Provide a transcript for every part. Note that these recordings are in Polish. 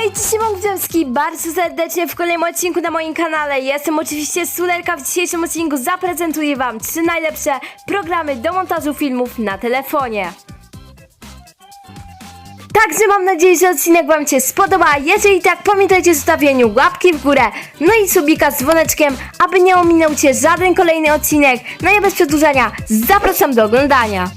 Hej, cześć, Szymon Gdziemski, bardzo serdecznie w kolejnym odcinku na moim kanale. Jestem oczywiście Sulerka. W dzisiejszym odcinku zaprezentuję Wam trzy najlepsze programy do montażu filmów na telefonie. Także mam nadzieję, że odcinek Wam się spodoba. Jeżeli tak, pamiętajcie o zostawieniu łapki w górę, no i subika z dzwoneczkiem, aby nie ominął Cię żaden kolejny odcinek. No i bez przedłużania, zapraszam do oglądania.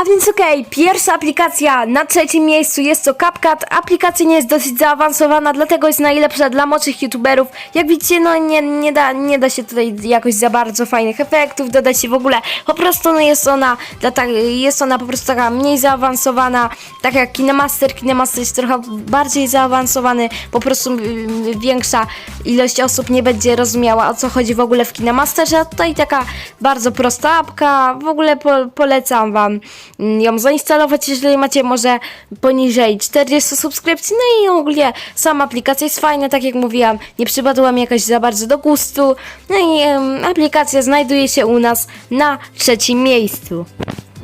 A więc okej, pierwsza aplikacja na trzecim miejscu jest to CapCut. Aplikacja nie jest dosyć zaawansowana, dlatego jest najlepsza dla młodszych youtuberów. Jak widzicie, no nie, nie, da, nie da się tutaj jakoś za bardzo fajnych efektów dodać się w ogóle. Po prostu no jest ona, dla ta, jest ona po prostu taka mniej zaawansowana, tak jak KineMaster. KineMaster jest trochę bardziej zaawansowany, po prostu mm, większa ilość osób nie będzie rozumiała o co chodzi w ogóle w KineMasterze, a tutaj taka bardzo prosta apka, w ogóle po, polecam Wam ją zainstalować, jeżeli macie może poniżej 40 subskrypcji, no i ogólnie sama aplikacja jest fajna, tak jak mówiłam, nie przypadła mi jakoś za bardzo do gustu, no i em, aplikacja znajduje się u nas na trzecim miejscu.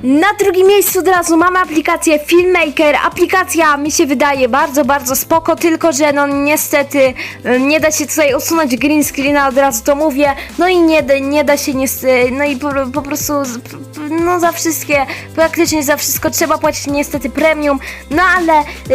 Na drugim miejscu od razu mamy aplikację Filmmaker. Aplikacja mi się wydaje bardzo, bardzo spoko, tylko że no niestety nie da się tutaj usunąć green screena, od razu to mówię. No i nie, nie da się niestety, no i po, po prostu no za wszystkie, praktycznie za wszystko trzeba płacić niestety premium. No ale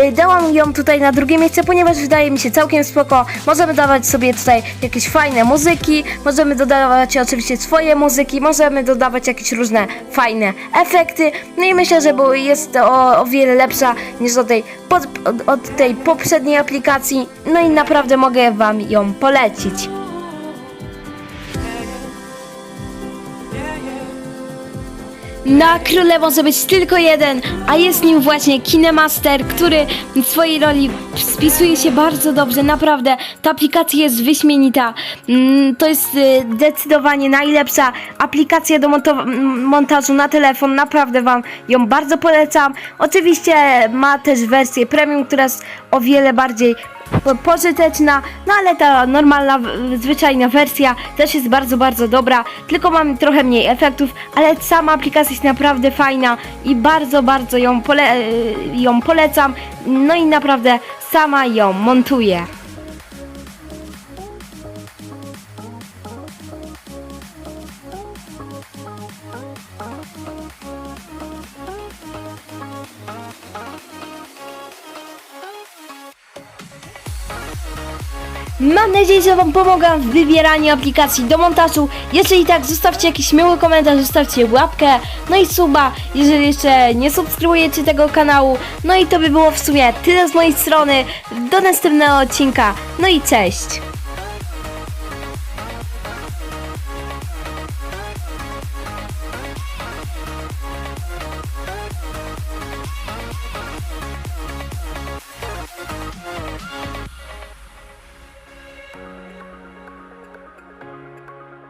y, dałam ją tutaj na drugie miejsce, ponieważ wydaje mi się całkiem spoko. Możemy dawać sobie tutaj jakieś fajne muzyki, możemy dodawać oczywiście swoje muzyki, możemy dodawać jakieś różne fajne efekty. No i myślę, że jest o, o wiele lepsza niż od tej, pod, od, od tej poprzedniej aplikacji. No i naprawdę mogę Wam ją polecić. Na króle może być tylko jeden, a jest nim właśnie Kinemaster, który w swojej roli spisuje się bardzo dobrze. Naprawdę, ta aplikacja jest wyśmienita. Mm, To jest y, zdecydowanie najlepsza aplikacja do montażu na telefon. Naprawdę Wam ją bardzo polecam. Oczywiście ma też wersję premium, która jest o wiele bardziej pożyteczna, no ale ta normalna, zwyczajna wersja też jest bardzo, bardzo dobra, tylko mam trochę mniej efektów, ale sama aplikacja jest naprawdę fajna i bardzo, bardzo ją, pole- ją polecam, no i naprawdę sama ją montuję. Mam nadzieję, że Wam pomogłam w wybieraniu aplikacji do montażu. Jeżeli tak, zostawcie jakiś miły komentarz, zostawcie łapkę, no i suba, jeżeli jeszcze nie subskrybujecie tego kanału. No i to by było w sumie tyle z mojej strony. Do następnego odcinka. No i cześć!